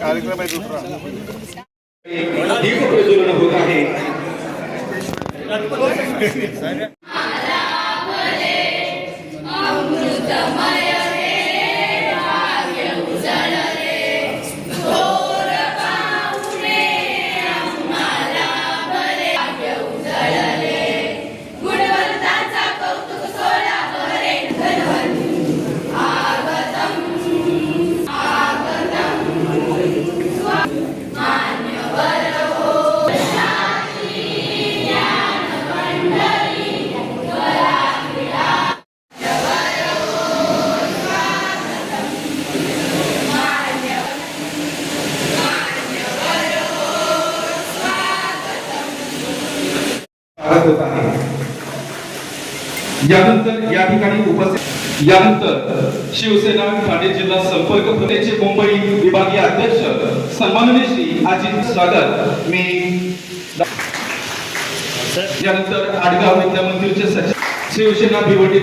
कार्यक्रम दीप प्रज्वलन होत आहे यानंतर या ठिकाणी उपस्थित यानंतर शिवसेना ठाणे जिल्हा संपर्क प्रदेशचे मुंबई विभागीय अध्यक्ष सन्माननीय श्री अजित स्वागत मी यानंतर आडगाव विद्या मंदिरचे सचिव शिवसेना भिवंडी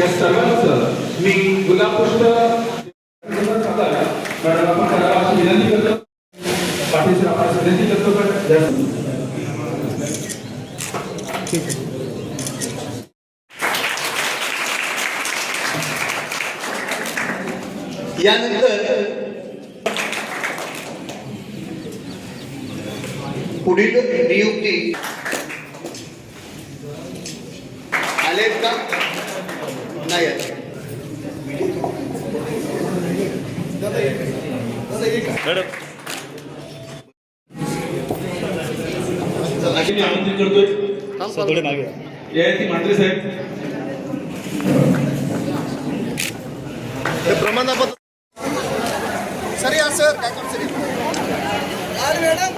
या सर्वांचं मी गुलाबपुष्प विनंती करतो पाठीशी आपण विनंती करतो पण ठीक आहे. यानंतर पुढील नियुक्ती. आलेत का? नाही आले. आमंत्रित करतोय. मागे ययाती मात्रे साहेब. प्रमाणपत्र सर या सर. काय करू सर? अरे मॅडम?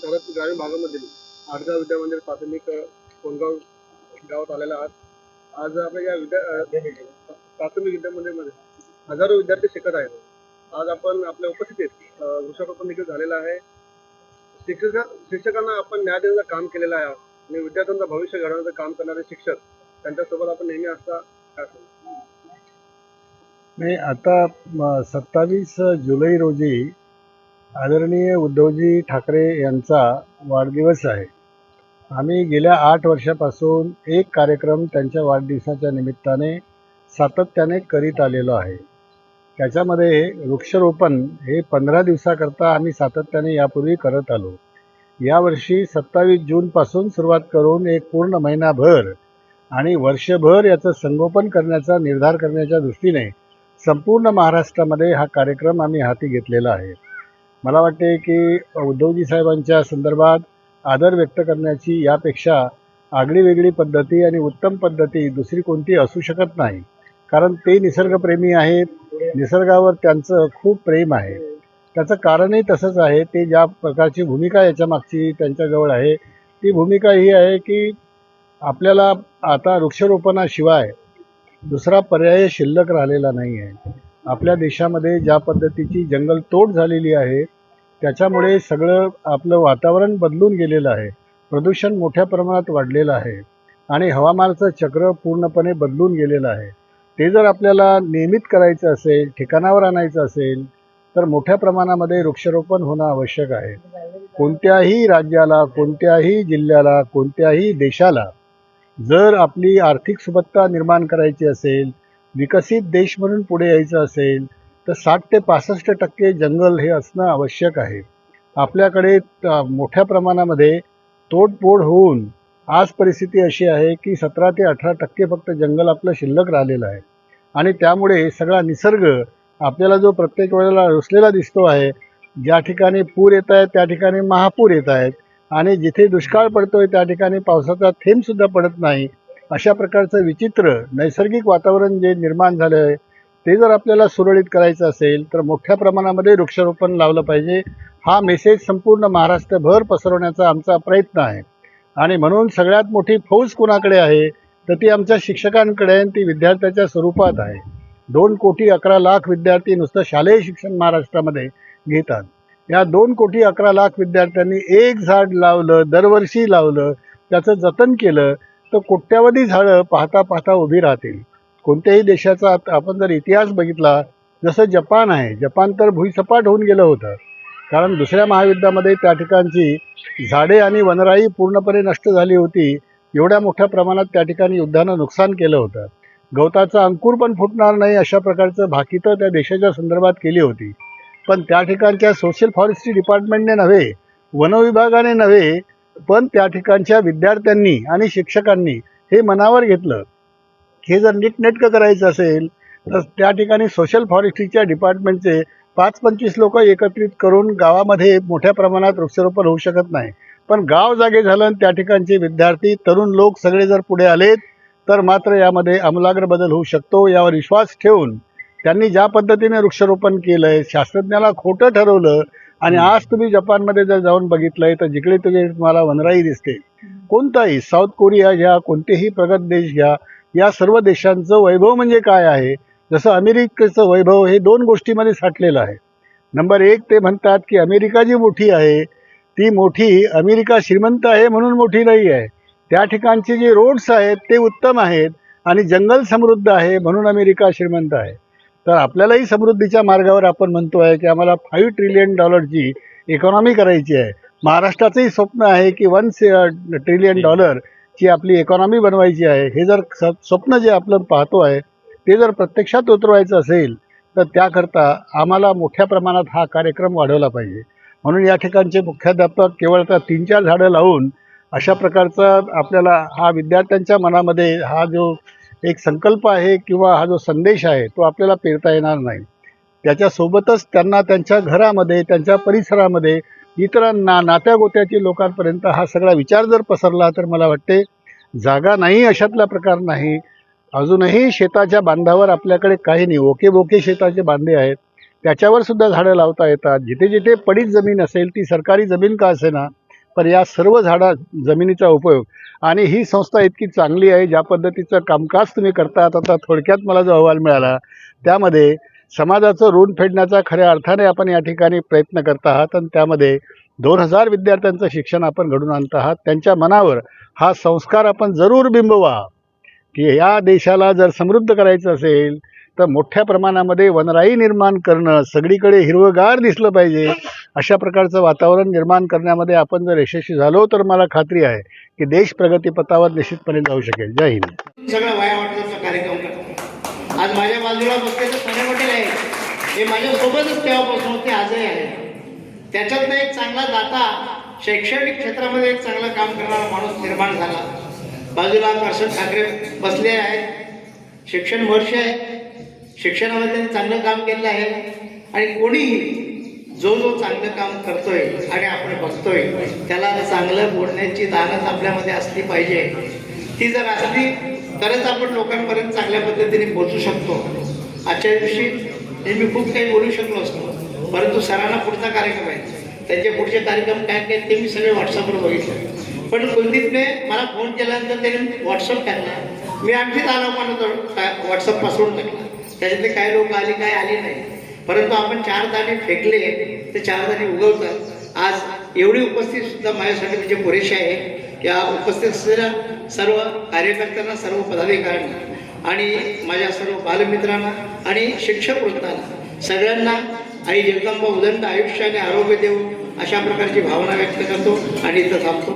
शहरात ग्रामीण भागामधील आडगाव विद्यामंदिर प्राथमिक अ, कोणगाव गावात आलेला आहात. आज आपल्या या विद्या प्राथमिक विद्यामंदिरमध्ये हजारो विद्यार्थी शिकत आहेत. आज आपण आपल्या उपस्थितीत वृक्षारोपण देखील झालेलं आहे. शिक्षक शिक्षकांना आपण न्याय देण्याचं काम केलेलं आहे. आणि विद्यार्थ्यांचं भविष्य घडवण्याचं काम करणारे शिक्षक त्यांच्यासोबत आपण नेहमी असता काय नाही आता सत्तावीस जुलै रोजी आदरणीय उद्धवजी ठाकरे यांचा वाढदिवस आहे. आम्ही गेल्या आठ वर्षापासून एक कार्यक्रम त्यांच्या वाढदिवसाच्या निमित्ताने सातत्याने करीत आलेलो आहे. त्याच्यामध्ये वृक्षरोपण हे पंधरा दिवसाकरता आम्ही सातत्याने यापूर्वी करत आलो. यावर्षी सत्तावीस जूनपासून सुरुवात करून एक पूर्ण महिनाभर आणि वर्षभर याचं संगोपन करण्याचा निर्धार करण्याच्या दृष्टीने संपूर्ण महाराष्ट्रामध्ये हा कार्यक्रम आम्ही हाती घेतलेला आहे. मला वाटते की उद्धवजी साहेबांच्या संदर्भात आदर व्यक्त करण्याची यापेक्षा आगळी वेगळी पद्धती आणि उत्तम पद्धती दुसरी कोणती असू शकत नाही. कारण ते निसर्गप्रेमी आहेत. निसर्गावर त्यांचं खूप प्रेम आहे. त्याचं कारणही तसंच आहे. ते ज्या प्रकारची भूमिका याच्या मागची त्यांच्याजवळ आहे. ती भूमिका ही आहे की आपल्याला आता वृक्षरोपणाशिवाय दुसरा पर्याय शिल्लक राहिलेला नाही आहे आपल्या देशामध्ये ज्या पद्धतीची जंगलतोड झालेली आहे त्याच्यामुळे सगळं आपलं वातावरण बदलून गेलेलं आहे. प्रदूषण मोठ्या प्रमाणात वाढलेलं आहे आणि हवामानाचं चक्र पूर्णपणे बदलून गेलेलं आहे. ते जर आपल्याला नियमित करायचं असेल ठिकाणावर आणायचं असेल तर मोठ्या प्रमाणामध्ये वृक्षारोपण होणं आवश्यक आहे. कोणत्याही राज्याला कोणत्याही जिल्ह्याला कोणत्याही देशाला जर आपली आर्थिक सुबत्ता निर्माण करायची असेल विकसित देश म्हणून पुढे यायचं असेल तर साठ ते पासष्ट टक्के जंगल हे असणं आवश्यक आहे. आपल्याकडे मोठ्या प्रमाणामध्ये तोडफोड होऊन आज परिस्थिती अशी आहे की सतरा ते अठरा टक्के फक्त जंगल आपलं शिल्लक राहिलेलं आहे. आणि त्यामुळे सगळा निसर्ग आपल्याला जो प्रत्येक वेळेला रुसलेला दिसतो आहे ज्या ठिकाणी पूर येत आहेत त्या ठिकाणी महापूर येत आहेत. आणि जिथे दुष्काळ पडतोय त्या ठिकाणी पावसाचा थेंबसुद्धा पडत नाही. अशा प्रकारचं विचित्र नैसर्गिक वातावरण जे निर्माण झालं आहे ते जर आपल्याला सुरळीत करायचं असेल तर मोठ्या प्रमाणामध्ये वृक्षारोपण लावलं पाहिजे. हा मेसेज संपूर्ण महाराष्ट्रभर पसरवण्याचा आमचा प्रयत्न आहे. आणि म्हणून सगळ्यात मोठी फौज कोणाकडे आहे तर ती आमच्या शिक्षकांकडे आहे आणि ती विद्यार्थ्याच्या स्वरूपात आहे. दोन कोटी अकरा लाख विद्यार्थी नुसतं शालेय शिक्षण महाराष्ट्रामध्ये घेतात. या दोन कोटी अकरा लाख विद्यार्थ्यांनी एक झाड लावलं दरवर्षी लावलं त्याचं जतन केलं तर कोट्यावधी झाडं पाहता पाहता उभी राहतील. कोणत्याही देशाचा आपण जर इतिहास बघितला जसं जपान आहे जपान तर भुईसपाट होऊन गेलं होतं. कारण दुसऱ्या महायुद्धामध्ये त्या ठिकाणची झाडे आणि वनराई पूर्णपणे नष्ट झाली होती. एवढ्या मोठ्या प्रमाणात त्या ठिकाणी युद्धानं नुकसान केलं होतं. गवताचा अंकुर पण फुटणार नाही अशा प्रकारचं भाकितं त्या देशाच्या संदर्भात केली होती. पण त्या ठिकाणच्या सोशल फॉरेस्ट्री डिपार्टमेंटने नव्हे वनविभागाने नव्हे पण त्या ठिकाणच्या विद्यार्थ्यांनी आणि शिक्षकांनी हे मनावर घेतलं. हे जर नीटनेटकं करायचं असेल तर त्या ठिकाणी सोशल फॉरेस्ट्रीच्या डिपार्टमेंटचे पाच पंचवीस लोक एकत्रित करून गावामध्ये मोठ्या प्रमाणात वृक्षारोपण होऊ शकत नाही. पण गाव जागे झालं आणि त्या ठिकाणचे विद्यार्थी तरुण लोक सगळे जर पुढे आलेत तर मात्र यामध्ये आमूलाग्र बदल होऊ शकतो यावर विश्वास ठेवून त्यांनी ज्या पद्धतीने वृक्षारोपण केलं आहे शास्त्रज्ञाला खोटं ठरवलं आणि आज तुम्ही जपानमध्ये जर जाऊन बघितलंय तर जिकडे तिकडे तुम्हाला वनराई दिसते. कोणताही साऊथ कोरिया घ्या कोणतेही प्रगत देश घ्या या सर्व देशांचं वैभव म्हणजे काय आहे? जसं अमेरिकेचं वैभव हे दोन गोष्टीमध्ये साठलेलं आहे. नंबर एक ते म्हणतात की अमेरिका जी मोठी आहे ती मोठी अमेरिका श्रीमंत आहे म्हणून मोठी नाही आहे. त्या ठिकाणचे जे रोड्स आहेत ते उत्तम आहेत आणि जंगल समृद्ध आहे म्हणून अमेरिका श्रीमंत आहे. तर आपल्यालाही समृद्धीच्या मार्गावर आपण म्हणतो आहे की आम्हाला फाईव्ह ट्रिलियन डॉलरची इकॉनॉमी करायची आहे. महाराष्ट्राचंही स्वप्न आहे की वन ट्रिलियन डॉलरची आपली इकॉनॉमी बनवायची आहे. हे जर स स्वप्न जे आपलं पाहतो आहे ते जर प्रत्यक्षात उतरवायचं असेल तर त्याकरता आम्हाला मोठ्या प्रमाणात हा कार्यक्रम वाढवला पाहिजे. म्हणून या ठिकाणचे मुख्याध्यापक केवळ आता तीन चार झाडं लावून अशा प्रकारचा आपल्याला हा विद्यार्थ्यांच्या मनामध्ये हा जो एक संकल्प आहे किंवा हा जो संदेश आहे तो आपल्याला पेरता येणार नाही. त्याच्यासोबतच त्यांना त्यांच्या घरामध्ये त्यांच्या परिसरामध्ये इतरांना नात्यागोत्याची लोकांपर्यंत हा सगळा विचार जर पसरला तर मला वाटते जागा नाही अशातला प्रकार नाही. अजूनही शेताच्या बांधावर आपल्याकडे काही नाही. ओके बोके शेताचे बांधे आहेत. त्याच्यावर सुद्धा झाडं लावता येतात. जिथे जिथे पडीत जमीन असेल ती सरकारी जमीन का असेना पण या सर्व झाडा जमिनीचा उपयोग. आणि ही संस्था इतकी चांगली आहे ज्या पद्धतीचं कामकाज तुम्ही करतात आता थोडक्यात मला जो अहवाल मिळाला त्यामध्ये समाजाचं ऋण फेडण्याचा खऱ्या अर्थाने आपण या ठिकाणी प्रयत्न करत आहात आणि त्यामध्ये दोन हजार विद्यार्थ्यांचं शिक्षण आपण घडून आणत आहात. त्यांच्या मनावर हा संस्कार आपण जरूर बिंबवा की या देशाला जर समृद्ध करायचं असेल तर मोठ्या प्रमाणामध्ये वनराई निर्माण करणं सगळीकडे हिरवंगार दिसलं पाहिजे अशा प्रकारचं वातावरण निर्माण करण्यामध्ये आपण जर यशस्वी झालो तर मला खात्री आहे की देश प्रगतीपथावर निश्चितपणे जाऊ शकेल. जय हिंद. सगळं वाया कार्यक्रम आज माझ्या बाजूला बसलेलं आहे हे माझ्यासोबतच तेव्हापासून ते आजही आहे त्याच्यातनं एक चांगला दाता शैक्षणिक क्षेत्रामध्ये एक चांगलं काम करणारा माणूस निर्माण झाला. बाजूला कर्षण ठाकरे बसले आहेत. शिक्षण वर्ष आहे. शिक्षणामध्ये त्यांनी चांगलं काम केलेलं आहे. आणि कोणीही जो जो चांगलं काम करतोय आणि आपण बघतोय त्याला चांगलं बोलण्याची दानच आपल्यामध्ये असली पाहिजे. ती जर असली तरच आपण लोकांपर्यंत चांगल्या पद्धतीने पोचू शकतो. आजच्या दिवशी हे मी खूप काही बोलू शकलो असतो परंतु सरांना पुढचा कार्यक्रम आहे. त्यांचे पुढचे कार्यक्रम काय काय ते मी सगळे व्हॉट्सअपवर बघितले. पण कुलदीपने मला फोन केल्यानंतर त्याने व्हॉट्सअप टाकला. मी आणखी आला पण व्हॉट्सअप पासवर्ड टाकला. त्याच्यातले काय लोक आली काय आली नाही. परंतु आपण चार दाणे फेकले ते चार दाणे उगवतात. आज एवढी उपस्थित सुद्धा माझ्यासाठी म्हणजे पुरेशी आहे या उपस्थित असलेल्या सर्व कार्यकर्त्यांना सर्व पदाधिकाऱ्यांना आणि माझ्या सर्व बालमित्रांना आणि शिक्षक वृत्तांना सगळ्यांना आई जगदंबा उदंड आयुष्याने आरोग्य देऊ अशा प्रकारची भावना व्यक्त करतो आणि इथं थांबतो.